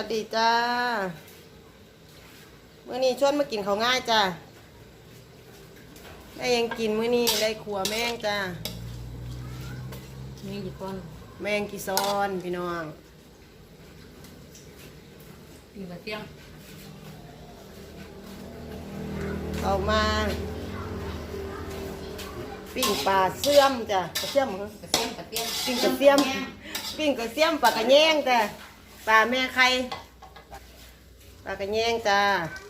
วัสดีจ้าเมื่อนี้ชวนมากินข้าวง่ายจ้าได้ยังกินมื้อนี้ได้ขัวแมงจ้ามีกี่คนแมงกีซอนพี่น้องมีมาเตี้ยงเอามาปิ้งปลาเสื่อมจ้ะปลาเสื่อมเหรอ กระเทียมกระเทียมปิ้งกระเทียมปิ้งกระเทียมปลากระแยงจ้ะ ปลาแม่ไข่ปลากระแยงจ้า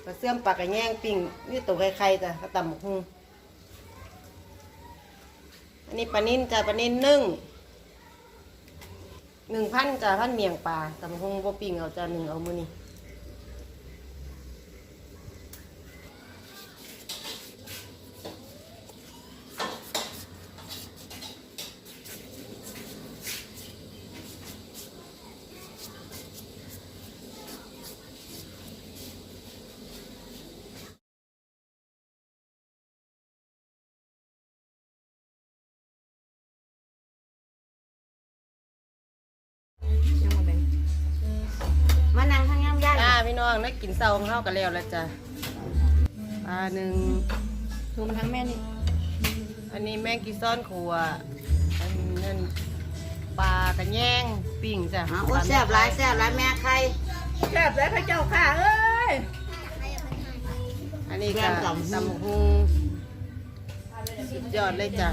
ปลาเสื่อมปลากระแยงปิ้งนี่ตัวไข่ๆจ้ะกระตำบักหุงอันนี้ปลานิ่นจ้าปลานิ่นนึ่งหนึ่งพันจ้าพันเมียงปลาตำบักหุงบ่ปิ้งเอาจ้าหนึ่งเอามือนี่ พี่น้องได้กินเศร้าของเฮากันแล้วแล้วจ้ะปลาหนึ่งทูมันทั้งแม่นี่ อันนี้แมงกีซ้อนขัวอันนั้นปลากระแยงปิ้งจ้ะอ๋อโอ้แซ่บหลายแซ่บหลายแม่ใครแซ่บเลยพระเจ้าค่ะเอ้ย อันนี้ก็ตำบักหุงสุดยอดเลยจ้ะ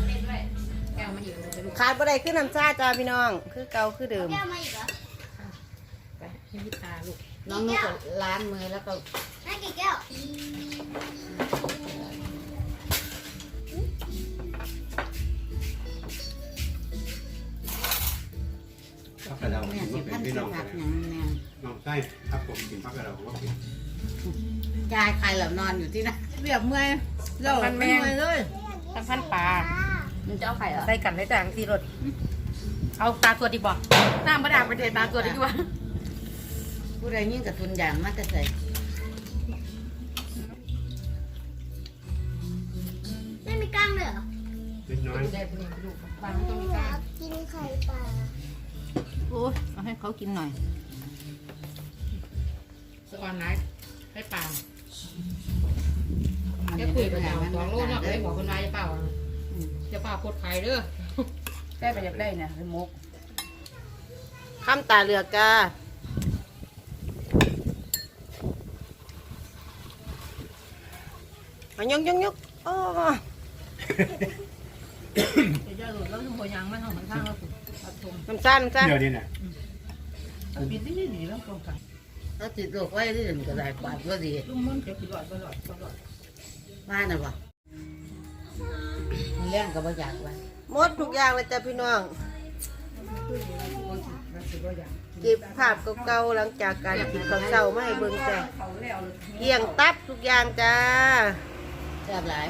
แก้วมาอยู่เลยลูกขาดบ่ได้ขึ้นน้ำชาจ้าพี่น้อง คือเก่าคือเดิมไปให้พี่ตาลูก น้องนุ๊กก็ล้างมือแล้วก็แม่กี่แก้วพักกระเดาแม่กินสิว่าเป็พันนพี่สิน้องผักักนอย่างแม่น้องไส้ครับผมกินพักกระเดาว่าเป็นยายใครเหล่านอนอยู่ที่นั่นเรียบเมื่อยเล่าแม่เลยทั้งพันปลามันจะเอาไข่เหรอใส่กันได้แต่งทีรถเอาปลาตัวดีบ่น้ำมาด่างไปเทปลาตัวดีกว่า ผู้ใดยิ่งกับทุนอย่างมันจะใส่ไม่มีกล้างเลยเหรอเล็กน้อยได้พี่ลูกปลาไม่ต้องมีกล้าง กินไข่ปลาโอ้ยเอาให้เขากินหน่อยสะออนไหนให้ปลามันจะจะคุคุยยกักันนแล้แล้ววสองโลมันเนาะเลเลยยบอกคนนายจะเปล่าจะเปล่าโคตรขายเด้อ แค่ไปอยากได้เนี่ยเป็นมุกข้ามตาเหลือกจ้ามา ยกยกยกโอ้เดี๋ยวจะหลุดแล้วทุ่มโพยางมันเอาเหมือนข้างแล้วคุณตัดทงน้ำซ่านน้ำซ่านเดี๋ยวนี้น่ะปิดที่นี่แล้วตรงกันถ้าติดโรคไว้ที่อื่นก็ได้กวาดก็ดีลุงมันเก็บหลอดหลอดหลอดว่าน่ะบ่มันเลี้ยงก็บ่อยากว่าหมดทุกอย่างเลยจ้ะพี่น้องมันสิบ่อย่างเก็บภาพเก่าๆหลังจากการกินข้าวเช้ามาให้เบิ่งจ้ะเขาแล้วเกี่ยงตับทุกอย่างจ้า แซ่บหลาย